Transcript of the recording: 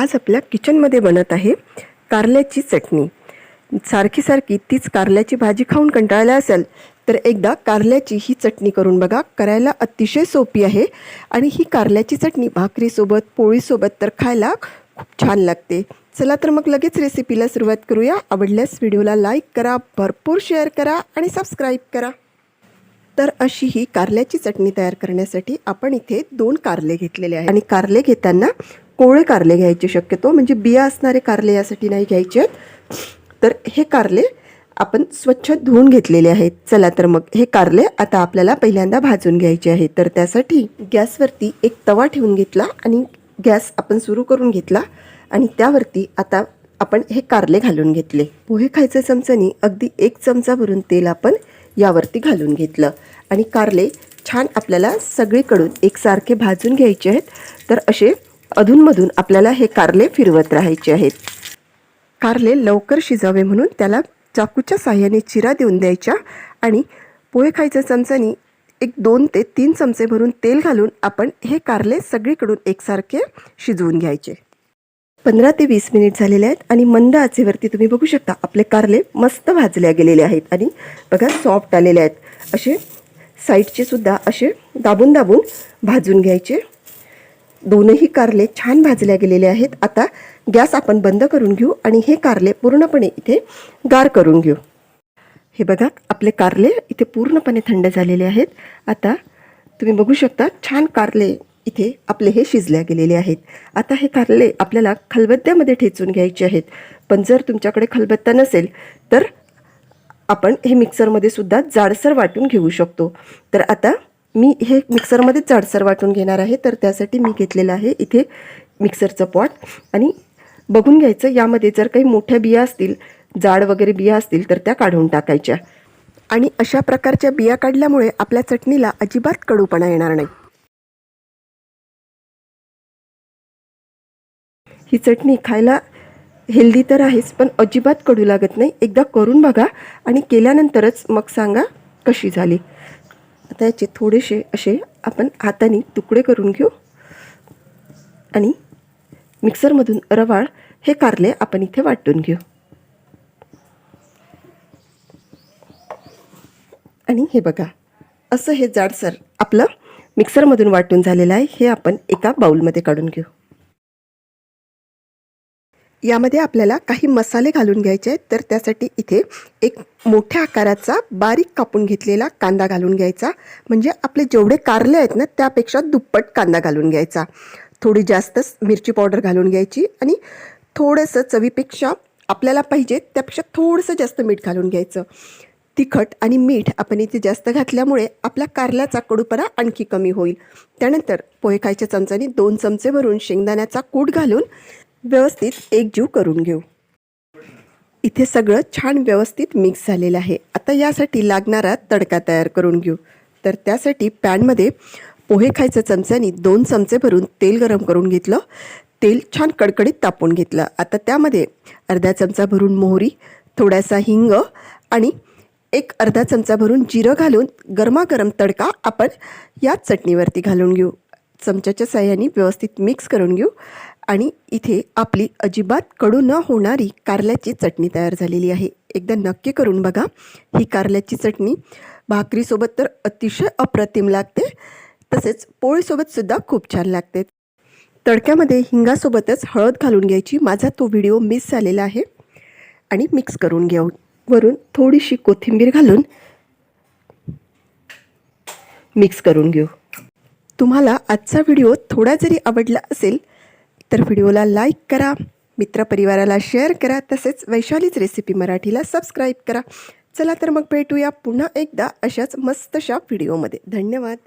आज आपल्या किचनमध्ये बनत आहे कारल्याची चटणी. सारखी सारखी तीच कारल्याची भाजी खाऊन कंटाळल्या असेल तर एकदा कारल्याची ही चटणी करून बघा करायला अतिशय सोपी आहे आणि ही कारल्याची चटणी भाकरीसोबत पोळीसोबत तर खायला खूप छान लागते. चला तर मग लगेच रेसिपीला सुरुवात करूया. आवडल्यास व्हिडिओला लाईक करा भरपूर शेअर करा आणि सबस्क्राईब करा. तर अशी ही कारल्याची चटणी तयार करण्यासाठी आपण इथे दोन कारले घेतलेले आहे आणि कारले घेताना कोवळे कारले घ्यायचे शक्यतो म्हणजे बिया असणारे कारले यासाठी नाही घ्यायचे आहेत. तर हे कारले आपण स्वच्छ धुवून घेतलेले आहेत. चला तर मग हे कारले आता आपल्याला पहिल्यांदा भाजून घ्यायचे आहेत. तर त्यासाठी गॅसवरती एक तवा ठेवून घेतला आणि गॅस आपण सुरू करून घेतला आणि त्यावरती आता आपण हे कारले घालून घेतले. पोहे खायचं चमच्यानी अगदी एक चमचा भरून तेल आपण यावरती घालून घेतलं. आणि कारले छान आपल्याला सगळीकडून एकसारखे भाजून घ्यायचे आहेत. तर असे अधूनमधून आपल्याला हे कारले फिरवत राहायचे आहेत. कारले लवकर शिजावे म्हणून त्याला चाकूच्या साह्याने चिरा देऊन द्यायच्या आणि पोहे खायच्या चमच्यानी एक दोन ते तीन चमचे भरून तेल घालून आपण हे कारले सगळीकडून एकसारखे शिजवून घ्यायचे. पंधरा ते वीस मिनिट झालेले आहेत आणि मंद आचेवरती तुम्ही बघू शकता आपले कारले मस्त भाजल्या गेलेले आहेत आणि बघा सॉफ्ट आलेले आहेत. असे साईडचे सुद्धा असे दाबून दाबून भाजून घ्यायचे. दोनही कारले छान भाजल्या गेलेले आहेत. आता गॅस आपण बंद करून घेऊ आणि हे कारले पूर्णपणे इथे गार करून घेऊ. हे बघा आपले कारले इथे पूर्णपणे थंड झालेले आहेत. आता तुम्ही बघू शकता छान कारले इथे आपले हे शिजल्या गेलेले आहेत. आता हे कारले आपल्याला खलबत्त्यामध्ये ठेचून घ्यायचे आहेत. पण जर तुमच्याकडे खलबत्ता नसेल तर आपण हे मिक्सरमध्ये सुद्धा जाडसर वाटून घेऊ शकतो. तर आता मी हे मिक्सरमध्येच जाडसर वाटून घेणार आहे तर त्यासाठी मी घेतलेलं आहे इथे मिक्सरचं पॉट. आणि बघून घ्यायचं यामध्ये जर काही मोठ्या बिया असतील जाड वगैरे बिया असतील तर त्या काढून टाकायच्या. आणि अशा प्रकारच्या बिया काढल्यामुळे आपल्या चटणीला अजिबात कडूपणा येणार नाही. ही चटणी खायला हेल्दी तर आहेच पण अजिबात कडू लागत नाही. एकदा करून बघा आणि केल्यानंतरच मग सांगा कशी झाली. आता याचे थोडेसे असे आपण हाताने तुकडे करून घेऊ. आणि मिक्सरमधून रवाळ हे कारले आपण इथे वाटून घेऊ. आणि हे बघा असं हे जाडसर आपलं मिक्सरमधून वाटून झालेलं आहे हे आपण एका बाउलमध्ये काढून घेऊ. यामध्ये आपल्याला काही मसाले घालून घ्यायचे आहेत. तर त्यासाठी इथे एक मोठ्या आकाराचा बारीक कापून घेतलेला कांदा घालून घ्यायचा. म्हणजे आपले जेवढे कारले आहेत ना त्यापेक्षा दुप्पट कांदा घालून घ्यायचा. थोडी जास्तच मिरची पावडर घालून घ्यायची आणि थोडंसं चवीपेक्षा आपल्याला पाहिजे त्यापेक्षा थोडंसं जास्त मीठ घालून घ्यायचं. तिखट आणि मीठ आपण इथे जास्त घातल्यामुळे आपला कारल्याचा कडूपणा आणखी कमी होईल. त्यानंतर पोहे खायच्या चमच्याने दोन चमचे भरून शेंगदाण्याचा कूट घालून व्यवस्थित एकजीव करून घेऊ. इथे सगळं छान व्यवस्थित मिक्स झालेलं आहे. आता यासाठी लागणारा तडका तयार करून घेऊ. तर त्यासाठी पॅनमध्ये पोहे खायचं चमच्यानी दोन चमचे भरून तेल गरम करून घेतलं. तेल छान कडकडीत तापून घेतलं. आता त्यामध्ये अर्धा चमचा भरून मोहरी थोडासा हिंग आणि एक अर्धा चमचा भरून जिरं घालून गरमागरम तडका आपण या चटणीवरती घालून घेऊ. चमच्याच्या साह्याने व्यवस्थित मिक्स करून घेऊ. आणि इथे आपली अजिबात कडू न होणारी कारल्याची चटणी तयार झालेली आहे. एकदा नक्की करून बघा. ही कारल्याची चटणी भाकरीसोबत तर अतिशय अप्रतिम लागते. तसेच पोळीसोबतसुद्धा खूप छान लागते. तडक्यामध्ये हिंगासोबतच हळद घालून घ्यायची. माझा तो व्हिडिओ मिस झालेला आहे. आणि मिक्स करून घेऊ. वरून थोडीशी कोथिंबीर घालून मिक्स करून घेऊ. तुम्हाला आजचा व्हिडिओ थोडा जरी आवडला असेल तर व्हिडिओला लाईक करा मित्रपरिवाराला शेअर करा तसेच वैशालीच रेसिपी मराठीला सबस्क्राईब करा. चला तर मग भेटूया पुन्हा एकदा अशाच मस्तशा व्हिडिओमध्ये. धन्यवाद.